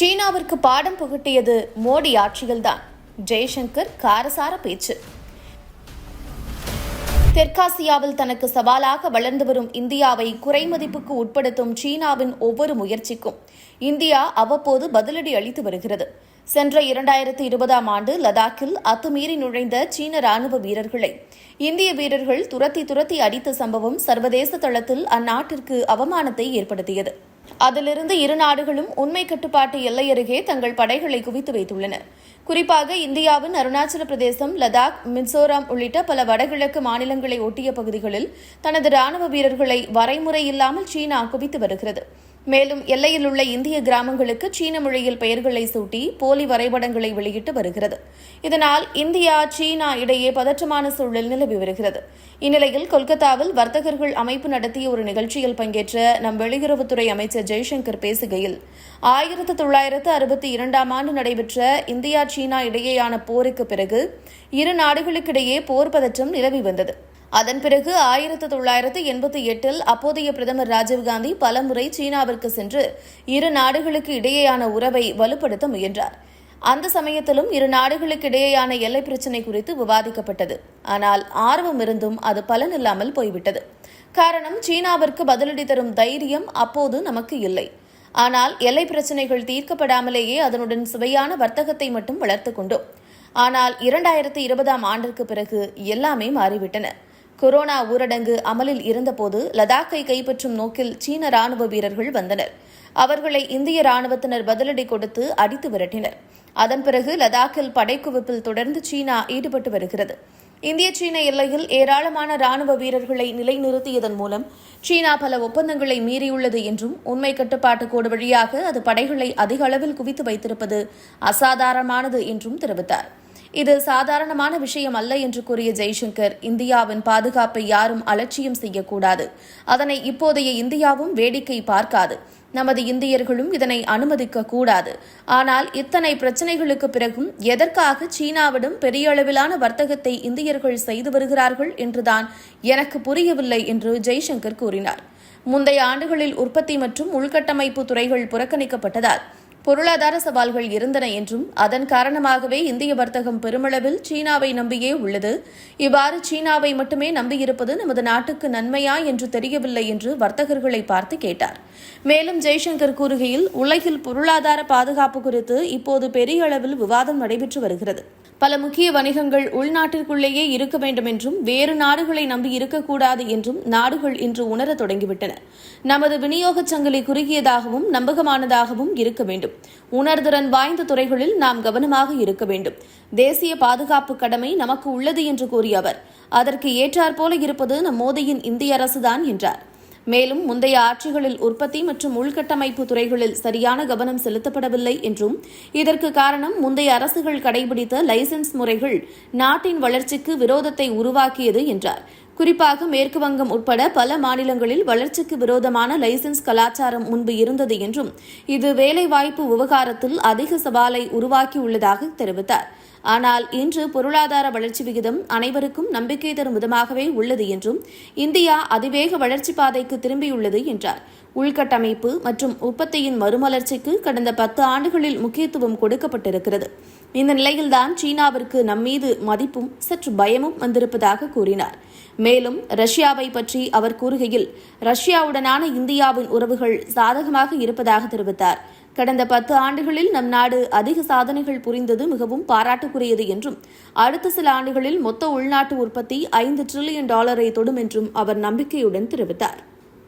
சீனாவிற்கு பாடம் புகட்டியது மோடி ஆட்சியில்தான். ஜெய்சங்கர் காரசார பேச்சு. தெற்காசியாவில் தனக்கு சவாலாக வளர்ந்து வரும் இந்தியாவை குறைமதிப்புக்கு உட்படுத்தும் சீனாவின் ஒவ்வொரு முயற்சிக்கும் இந்தியா அவ்வப்போது பதிலடி அளித்து வருகிறது. சென்ற இரண்டாயிரத்தி இருபதாம் ஆண்டு லடாக்கில் அத்துமீறி நுழைந்த சீன ராணுவ வீரர்களை இந்திய வீரர்கள் துரத்தி துரத்தி அடித்த சம்பவம் சர்வதேச தளத்தில் அந்நாட்டிற்கு அவமானத்தை ஏற்படுத்தியது. அதிலிருந்து இரு நாடுகளும் உண்மை கட்டுப்பாட்டு எல்லை அருகே தங்கள் படைகளை குவித்து வைத்துள்ளன. குறிப்பாக இந்தியாவின் அருணாச்சல பிரதேசம் லடாக் மிசோராம் உள்ளிட்ட பல வடகிழக்கு மாநிலங்களை ஒட்டிய பகுதிகளில் தனது ராணுவ வீரர்களை வரைமுறை இல்லாமல் சீனா குவித்து வருகிறது. மேலும் எல்லையில் உள்ள இந்திய கிராமங்களுக்கு சீன மொழியில் பெயர்களை சூட்டி போலி வரைபடங்களை வெளியிட்டு வருகிறது. இதனால் இந்தியா சீனா இடையே பதற்றமான சூழல் நிலவி வருகிறது. இந்நிலையில் கொல்கத்தாவில் வர்த்தகர்கள் அமைப்பு நடத்திய ஒரு நிகழ்ச்சியில் பங்கேற்ற நம் வெளியுறவுத்துறை அமைச்சர் ஜெய்சங்கர் பேசுகையில் ஆயிரத்து தொள்ளாயிரத்து அறுபத்தி இரண்டாம் ஆண்டு நடைபெற்ற இந்தியா சீனா இடையேயான போருக்கு பிறகு இரு நாடுகளுக்கிடையே போர் பதற்றம் நிலவி வந்தது. அதன் பிறகு ஆயிரத்து தொள்ளாயிரத்து எண்பத்தி எட்டில் அப்போதைய பிரதமர் ராஜீவ்காந்தி பலமுறை சீனாவிற்கு சென்று இரு நாடுகளுக்கு இடையேயான உறவை வலுப்படுத்த முயன்றார். அந்த சமயத்திலும் இரு நாடுகளுக்கு இடையேயான எல்லை பிரச்சினை குறித்து விவாதிக்கப்பட்டது. ஆனால் ஆர்வம் இருந்தும் அது பலனில்லாமல் போய்விட்டது. காரணம் சீனாவிற்கு பதிலடி தரும் தைரியம் அப்போது நமக்கு இல்லை. ஆனால் எல்லை பிரச்சினைகள் தீர்க்கப்படாமலேயே அதனுடன் சுவையான வர்த்தகத்தை மட்டும் வளர்த்துக் கொண்டோம். ஆனால் இரண்டாயிரத்தி இருபதாம் ஆண்டிற்கு பிறகு எல்லாமே மாறிவிட்டன. கொரோனா ஊரடங்கு அமலில் இருந்தபோது லடாக்கை கைப்பற்றும் நோக்கில் சீன ராணுவ வீரர்கள் வந்தனர். அவர்களை இந்திய ராணுவத்தினர் பதிலடி கொடுத்து அடித்து விரட்டினர். அதன் பிறகு லடாக்கில் படைக்குவிப்பில் தொடர்ந்து சீனா ஈடுபட்டு வருகிறது. இந்திய சீன எல்லையில் ஏராளமான ராணுவ வீரர்களை நிலைநிறுத்தியதன் மூலம் சீனா பல ஒப்பந்தங்களை மீறியுள்ளது என்றும் உண்மை கட்டுப்பாட்டு கோடு வழியாக அது படைகளை அதிக அளவில் குவித்து வைத்திருப்பது அசாதாரணமானது என்றும் தெரிவித்தார். இது சாதாரணமான விஷயம் அல்ல என்று கூறிய ஜெய்சங்கர் இந்தியாவின் பாதுகாப்பை யாரும் அலட்சியம் செய்யக்கூடாது. அதனை இப்போதைய இந்தியாவும் வேடிக்கை பார்க்காது. நமது இந்தியர்களும் இதனை அனுமதிக்க கூடாது ஆனால் இத்தனை பிரச்சனைகளுக்கு பிறகும் எதற்காக சீனாவிடம் பெரிய அளவிலான வர்த்தகத்தை இந்தியர்கள் செய்து வருகிறார்கள் என்றுதான் எனக்கு புரியவில்லை என்று ஜெய்சங்கர் கூறினார். முந்தைய ஆண்டுகளில் உற்பத்தி மற்றும் உள்கட்டமைப்பு துறைகள் புறக்கணிக்கப்பட்டதால் பொருளாதார சவால்கள் இருந்தன என்றும் அதன் காரணமாகவே இந்திய வர்த்தகம் பெருமளவில் சீனாவை நம்பியே உள்ளது. இவ்வாறு சீனாவை மட்டுமே நம்பியிருப்பது நமது நாட்டுக்கு நன்மையா என்று தெரியவில்லை என்று வர்த்தகர்களை பார்த்து கேட்டார். மேலும் ஜெய்சங்கர் கூறுகையில் உலகில் பொருளாதார பாதுகாப்பு குறித்து இப்போது பெரிய அளவில் விவாதம் நடைபெற்று வருகிறது. பல முக்கிய வணிகங்கள் உள்நாட்டிற்குள்ளேயே இருக்க வேண்டும் என்றும் வேறு நாடுகளை நம்பி இருக்கக்கூடாது என்றும் நாடுகள் இன்று உணரத் தொடங்கிவிட்டன. நமது விநியோகச் சங்கிலி குறுகியதாகவும் நம்பகமானதாகவும் இருக்க வேண்டும். உணர்திறன் வாய்ந்த துறைகளில் நாம் கவனமாக இருக்க வேண்டும். தேசிய பாதுகாப்பு கடமை நமக்கு உள்ளது என்று கூறிய அவர் அதற்கு ஏற்றாற்போல இருப்பது நம் மோடியின் இந்திய அரசுதான் என்றார். மேலும் முந்தைய ஆட்சிகளில் உற்பத்தி மற்றும் உள்கட்டமைப்பு துறைகளில் சரியான கவனம் செலுத்தப்படவில்லை என்றும் இதற்கு காரணம் முந்தைய அரசுகள் கடைபிடித்த லைசன்ஸ் முறைகள் நாட்டின் வளர்ச்சிக்கு விரோதத்தை உருவாக்கியது என்றார். குறிப்பாக மேற்கு வங்கம் உட்பட பல மாநிலங்களில் வளர்ச்சிக்கு விரோதமான லைசன்ஸ் கலாச்சாரம் முன்பு இருந்தது என்றும் இது வேலைவாய்ப்பு விவகாரத்தில் அதிக சவாலை உருவாக்கியுள்ளதாக தெரிவித்தார். ஆனால் இன்று பொருளாதார வளர்ச்சி விகிதம் அனைவருக்கும் நம்பிக்கை தரும் விதமாகவே உள்ளது என்றும் இந்தியா அதிவேக வளர்ச்சி பாதைக்கு திரும்பியுள்ளது என்றார். உள்கட்டமைப்பு மற்றும் உற்பத்தியின் மறுமலர்ச்சிக்கு கடந்த பத்து ஆண்டுகளில் முக்கியத்துவம் கொடுக்கப்பட்டிருக்கிறது. இந்த நிலையில்தான் சீனாவிற்கு நம்மீது மதிப்பும் சற்று பயமும் வந்திருப்பதாக கூறினார். மேலும் ரஷ்யாவை பற்றி அவர் கூறுகையில் ரஷ்யாவுடனான இந்தியாவின் உறவுகள் சாதகமாக இருப்பதாக தெரிவித்தார். கடந்த பத்து ஆண்டுகளில் நம் நாடு அதிக சாதனைகள் புரிந்தது மிகவும் பாராட்டுக்குரியது என்றும் அடுத்த சில ஆண்டுகளில் மொத்த உள்நாட்டு உற்பத்தி ஐந்து டிரில்லியன் டாலரை தொடும் என்றும் அவர் நம்பிக்கையுடன் தெரிவித்தார்.